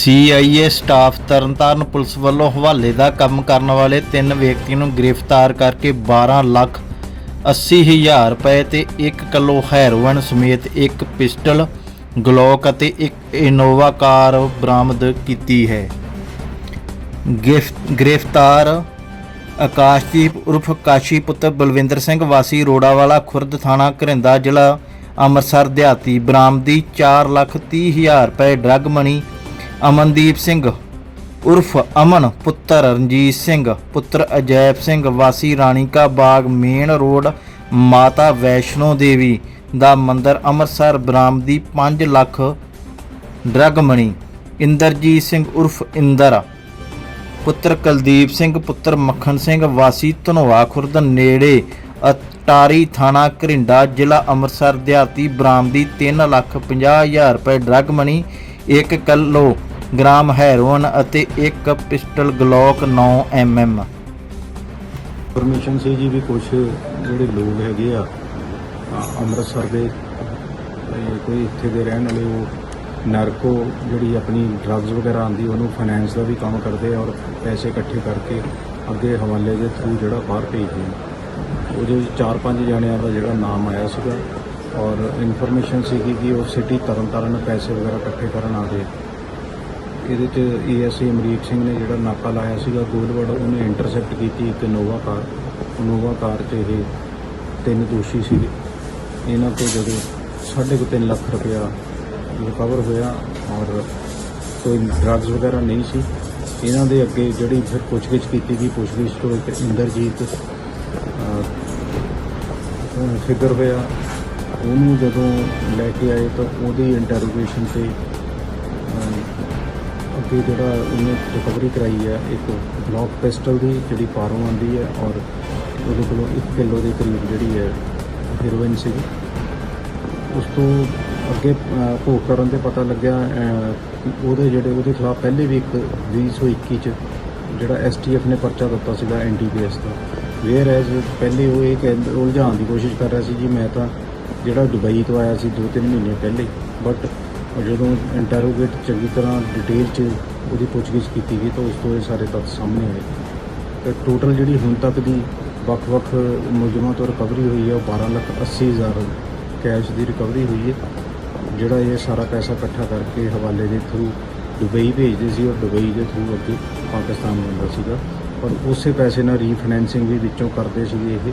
CIA staff Tarn Taran police ਵੱਲੋਂ ਹਵਾਲੇ ਦਾ ਕੰਮ ਕਰਨ ਵਾਲੇ ਤਿੰਨ ਵਿਅਕਤੀਆਂ ਨੂੰ ਗ੍ਰਿਫਤਾਰ ਕਰਕੇ 12 ਲੱਖ 80 ਹਜ਼ਾਰ ਰੁਪਏ ਤੇ 1 ਕਿਲੋ ਹੈਰੋਇਨ ਸਮੇਤ ਇੱਕ ਪਿਸਟਲ, ਗਲੋਕ ਅਤੇ ਇੱਕ ਇਨੋਵਾ ਕਾਰ ਬਰਾਮਦ ਕੀਤੀ ਹੈ। ਗਿਫ- ਗ੍ਰਿਫਤਾਰ ਆਕਾਸ਼ਦੀਪ ਉਰਫ ਕਾਸ਼ੀ ਪੁੱਤਰ ਬਲਵਿੰਦਰ ਸਿੰਘ ਵਾਸੀ ਰੋੜਾਵਾਲਾ ਖੁਰਦ ਥਾਣਾ ਘਰਿੰਦਾ ਜ਼ਿਲ੍ਹਾ ਅੰਮ੍ਰਿਤਸਰ, ਦਿਹਾਤੀ, ਬਰਾਮਦੀ 4 ਲੱਖ 30 ਹਜ਼ਾਰ ਰੁਪਏ ਡਰੱਗ ਮਨੀ ਅਮਨਦੀਪ ਸਿੰਘ, ਉਰਫ ਅਮਨ, ਪੁੱਤਰ ਰਣਜੀਤ ਸਿੰਘ, ਪੁੱਤਰ ਅਜੈਬ ਸਿੰਘ, ਵਾਸੀ ਰਾਣੀ ਕਾ ਬਾਗ, ਮੇਨ ਰੋਡ, ਮਾਤਾ ਵੈਸ਼ਨੋ ਦੇਵੀ ਦਾ ਮੰਦਿਰ ਅੰਮ੍ਰਿਤਸਰ, ਬਰਾਮਦੀ 5 ਲੱਖ ਡਰੱਗ ਮਨੀ ਇੰਦਰਜੀਤ ਸਿੰਘ ਉਰਫ ਇੰਦਰ, ਪੁੱਤਰ ਕੁਲਦੀਪ ਸਿੰਘ, ਪੁੱਤਰ ਮੱਖਣ ਸਿੰਘ, ਵਾਸੀ ਧਨੋਆ ਖੁਰਦ ਨੇੜੇ, ਅਟਾਰੀ ਥਾਣਾ ਘਰਿੰਡਾ, ਜ਼ਿਲ੍ਹਾ ਅੰਮ੍ਰਿਤਸਰ, ਦਿਹਾਤੀ ਬਰਾਮਦੀ 3 ਲੱਖ 50 ਹਜ਼ਾਰ ਰੁਪਏ drug money 1 kilo gram heroin ਅਤੇ ਇੱਕ ਪਿਸਟਲ ਗਲੋਕ 9 ਐਮਐਮ। ਇਨਫੋਰਮੇਸ਼ਨ ਸੀ ਜੀ ਵੀ ਕੁਝ ਜਿਹੜੇ ਲੋਕ ਹੈਗੇ ਆ ਅ, ਅੰਮ੍ਰਿਤਸਰ ਦੇ ਇਹ ਕੋਈ ਇੱਥੇ ਦੇ ਰਹਿਣ ਵਾਲੇ ਉਹ ਨਰਕੋ ਜਿਹੜੀ ਆਪਣੀ ਡਰੱਗਸ ਵਗੈਰਾ ਆਉਂਦੀ ਉਹਨੂੰ ਫਾਈਨੈਂਸ ਦਾ ਵੀ ਕੰਮ ਕਰਦੇ ਆ ਔਰ ਪੈਸੇ ਇਕੱਠੇ ਕਰਕੇ ਅੱਗੇ ਹਵਾਲੇ ਦੇ ਥਰੂ ਜਿਹੜਾ ਬਾਹਰ ਭੇਜਦੇ ਆ। ਉਹਦੇ ਵਿੱਚ ਚਾਰ ਪੰਜ ਜਣਿਆਂ ਦਾ ਜਿਹੜਾ ਨਾਮ ਆਇਆ ਸੀਗਾ ਔਰ ਇਨਫੋਰਮੇਸ਼ਨ ਸੀਗੀ ਕਿ ਉਹ ਸਿਟੀ ਤਰਨਤਾਰਨ ਪੈਸੇ ਵਗੈਰਾ ਇਕੱਠੇ ਕਰਨ ਆ ਗਏ। ਇਹਦੇ ਚ ਏਐਸਏ ਅਮਰੀਕ ਸਿੰਘ ਨੇ ਜਿਹੜਾ ਨਾਕਾ ਲਾਇਆ ਸੀਗਾ ਗੋਲਵੜ, ਉਹਨੇ ਇੰਟਰਸੈਪਟ ਕੀਤੀ ਇੱਕ ਨੋਵਾ ਕਾਰ। ਨੋਵਾ ਕਾਰ 'ਚ ਇਹ ਤਿੰਨ ਦੋਸ਼ੀ ਸੀਗੇ। ਇਹਨਾਂ ਤੋਂ ਜਦੋਂ ਸਾਢੇ ਕੁ ਤਿੰਨ ਲੱਖ ਰੁਪਇਆ ਰਿਕਵਰ ਹੋਇਆ ਔਰ ਕੋਈ ਡਰੱਗਸ ਵਗੈਰਾ ਨਹੀਂ ਸੀ, ਇਹਨਾਂ ਦੇ ਅੱਗੇ ਜਿਹੜੀ ਫਿਰ ਪੁੱਛਗਿੱਛ ਕੀਤੀ ਗਈ, ਪੁੱਛਗਿੱਛ ਤੋਂ ਇੱਕ ਇੰਦਰਜੀਤ ਫਿਗਰ ਹੋਇਆ। ਉਹਨੂੰ ਜਦੋਂ ਲੈ ਕੇ ਆਏ ਤਾਂ ਉਹਦੀ ਇੰਟਰੋਗੇਸ਼ਨ ਤੇ ਅੱਗੇ ਜਿਹੜਾ ਉਹਨੇ ਰਿਕਵਰੀ ਕਰਾਈ ਹੈ, ਇੱਕ ਬਲੌਕ ਪਿਸਟਲ ਦੀ ਜਿਹੜੀ ਪਾਰੋਂ ਆਂਦੀ ਹੈ ਔਰ ਉਹਦੇ ਕੋਲੋਂ 1 ਕਿਲੋ ਦੇ ਕਰੀਬ ਜਿਹੜੀ ਹੈ ਹੀਰੋਇਨ ਸੀਗੀ। ਉਸ ਤੋਂ ਅੱਗੇ ਭੋਗ ਕਰਨ ਤੇ ਪਤਾ ਲੱਗਿਆ ਉਹਦੇ ਜਿਹੜੇ, ਉਹਦੇ ਖਿਲਾਫ ਪਹਿਲੇ ਵੀ ਇੱਕ 2021 ਚ ਜਿਹੜਾ ਐਸਟੀਐਫ ਨੇ ਪਰਚਾ ਦਿੱਤਾ ਸੀਗਾ ਐਨਟੀਪੀਐਸ ਦਾ। ਵੇਅਰ ਐਜ਼ ਪਹਿਲੇ ਉਹ ਇਹ ਕਹਿੰਦਾ ਉਲਝਾਉਣ ਦੀ ਕੋਸ਼ਿਸ਼ ਕਰ ਰਿਹਾ ਸੀ ਜੀ, ਮੈਂ ਤਾਂ ਜਿਹੜਾ ਦੁਬਈ ਤੋਂ ਆਇਆ ਸੀ 2-3 ਮਹੀਨੇ ਪਹਿਲੇ ਬਟ ਔਰ ਜਦੋਂ ਇੰਟਰੋਗੇਟ ਚੰਗੀ ਤਰ੍ਹਾਂ ਡਿਟੇਲ ਚ ਉਹਦੀ ਪੁੱਛਗਿੱਛ ਕੀਤੀ ਗਈ ਤਾਂ ਉਸ ਤੋਂ ਇਹ ਸਾਰੇ ਤੱਥ ਸਾਹਮਣੇ ਆਏ। ਤੇ ਟੋਟਲ ਜਿਹੜੀ ਹੁਣ ਤੱਕ ਦੀ ਵੱਖ-ਵੱਖ ਮੁਲਜ਼ਮਾਂ ਤੋਂ ਰਿਕਵਰੀ ਹੋਈ ਹੈ, ਉਹ 12 ਲੱਖ 80 ਹਜ਼ਾਰ ਕੈਸ਼ ਦੀ ਰਿਕਵਰੀ ਹੋਈ ਹੈ। ਜਿਹੜਾ ਇਹ ਸਾਰਾ ਪੈਸਾ ਇਕੱਠਾ ਕਰਕੇ ਹਵਾਲੇ ਦੇ ਥਰੂ ਦੁਬਈ ਭੇਜਦੇ ਸੀ ਔਰ ਦੁਬਈ ਦੇ ਥਰੂ ਅੱਗੇ ਪਾਕਿਸਤਾਨ ਜਾਂਦਾ ਸੀਗਾ। ਔਰ ਉਸੇ ਪੈਸੇ ਨਾਲ ਰੀਫਾਈਨੈਂਸਿੰਗ ਵੀ ਵਿੱਚੋਂ ਕਰਦੇ ਸੀਗੇ ਇਹ,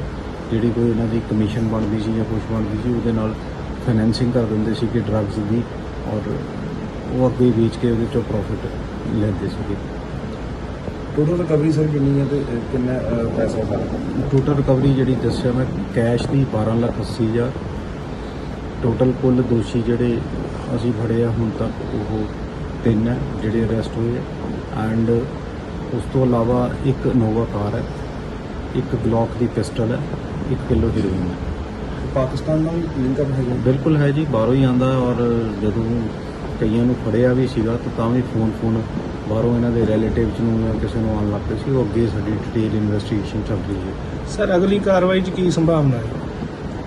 ਜਿਹੜੀ ਕੋਈ ਇਹਨਾਂ ਦੀ ਕਮਿਸ਼ਨ ਬਣਦੀ ਸੀ ਜਾਂ ਕੁਝ ਬਣਦੀ ਸੀ, ਉਹਦੇ ਨਾਲ ਫਾਈਨੈਂਸਿੰਗ ਕਰ ਦਿੰਦੇ ਸੀ ਕਿ ਡਰੱਗਸ ਦੀ ਔਰ ਉਹ ਅੱਗੇ ਵੇਚ ਕੇ ਉਹਦੇ ਚੋਂ ਪ੍ਰੋਫਿਟ ਲੈਂਦੇ ਸੀਗੇ। ਟੋਟਲ ਰਿਕਵਰੀ ਸਰ ਕਿੰਨੀ ਹੈ ਤੇ ਅਹ, ਕਿੰਨਾ ਅਹ, ਪੈਸਾ ਸਾਰਾ ਟੋਟਲ ਰਿਕਵਰੀ ਜਿਹੜੀ ਦੱਸਿਆ ਮੈਂ ਕੈਸ਼ ਦੀ 12 ਲੱਖ 80 ਹਜ਼ਾਰ। ਟੋਟਲ ਕੁੱਲ ਦੋਸ਼ੀ ਜਿਹੜੇ ਅਸੀਂ ਫੜੇ ਆ ਹੁਣ ਤੱਕ ਉਹ ਤਿੰਨ ਹੈ ਜਿਹੜੇ ਅਰੈਸਟ ਹੋਏ ਐਂਡ ਉਸ ਤੋਂ ਇਲਾਵਾ ਇੱਕ ਨੋਵਾ ਕਾਰ ਹੈ ਇੱਕ ਗਲੌਕ ਦੀ ਪਿਸਟਲ ਹੈ 1 ਕਿਲੋ ਹੀਰੋਇਨ ਹੈ। ਪਾਕਿਸਤਾਨ ਨਾਲ ਲਿੰਕ ਅਪ ਹੈਗਾ ਬਿਲਕੁਲ ਹੈ ਜੀ ਬਾਹਰੋਂ ਹੀ ਆਂਦਾ ਔਰ ਜਦੋਂ ਕਈਆਂ ਨੂੰ ਫੜਿਆ ਵੀ ਸੀਗਾ ਤਾਂ ਤਾਂ ਵੀ ਫੋਨ ਫੋਨ ਬਾਹਰੋਂ ਇਹਨਾਂ ਦੇ ਰਿਲੇਟਿਵਸ ਨੂੰ ਜਾਂ ਕਿਸੇ ਨੂੰ ਆਉਣ ਲੱਗ ਪਏ ਸੀ ਉਹ ਅੱਗੇ ਸਾਡੀ ਡਿਟੇਲ ਇਨਵੈਸਟੀਗੇਸ਼ਨ ਚੱਲ ਰਹੀ ਹੈ। ਸਰ ਅਗਲੀ ਕਾਰਵਾਈ 'ਚ ਕੀ ਸੰਭਾਵਨਾ ਹੈ?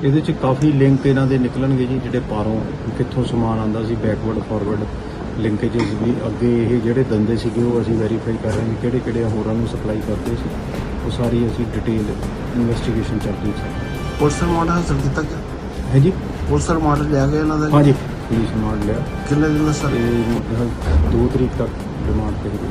ਇਹਦੇ 'ਚ ਕਾਫੀ ਲਿੰਕ ਇਹਨਾਂ ਦੇ ਨਿਕਲਣਗੇ ਜੀ ਜਿਹੜੇ ਪਾਰੋਂ ਕਿੱਥੋਂ ਸਮਾਨ ਆਂਦਾ ਸੀ ਬੈਕਵਰਡ ਫਾਰਵਰਡ ਲਿੰਕੇजेस ਵੀ। ਅੱਗੇ ਇਹ ਜਿਹੜੇ ਦੰਦੇ ਸੀਗੇ ਉਹ ਅਸੀਂ ਵੈਰੀਫਾਈ ਕਰ ਰਹੇ ਹਾਂ ਕਿਹੜੇ ਕਿਹੜੇ ਹੋਰਾਂ ਨੂੰ ਸਪਲਾਈ ਕਰਦੇ ਸੀ। ਉਹ ਸਾਰੀ ਅਸੀਂ ਡਿਟੇਲ ਇਨਵੈਸਟੀਗੇਸ਼ਨ ਚੱਲ ਰਹੀ ਹੈ। ਪੋਸਟਰ ਮਾਡਲ ਹਾਸਲ ਕੀਤਾ ਗਿਆ ਹੈ ਜੀ ਪੋਸਟਰ ਮਾਡਲ ਲਿਆ ਗਿਆ ਇਹਨਾਂ ਦਾ? ਹਾਂਜੀ। ਪੁਲਿਸ ਮਾਰ ਲਿਆ। ਕਿੰਨੇ ਦਿਨ ਦਾ ਸਰ? 2 ਤਰੀਕ ਤੱਕ ਡਿਮਾਂਡ ਤੇ ਹੋਈ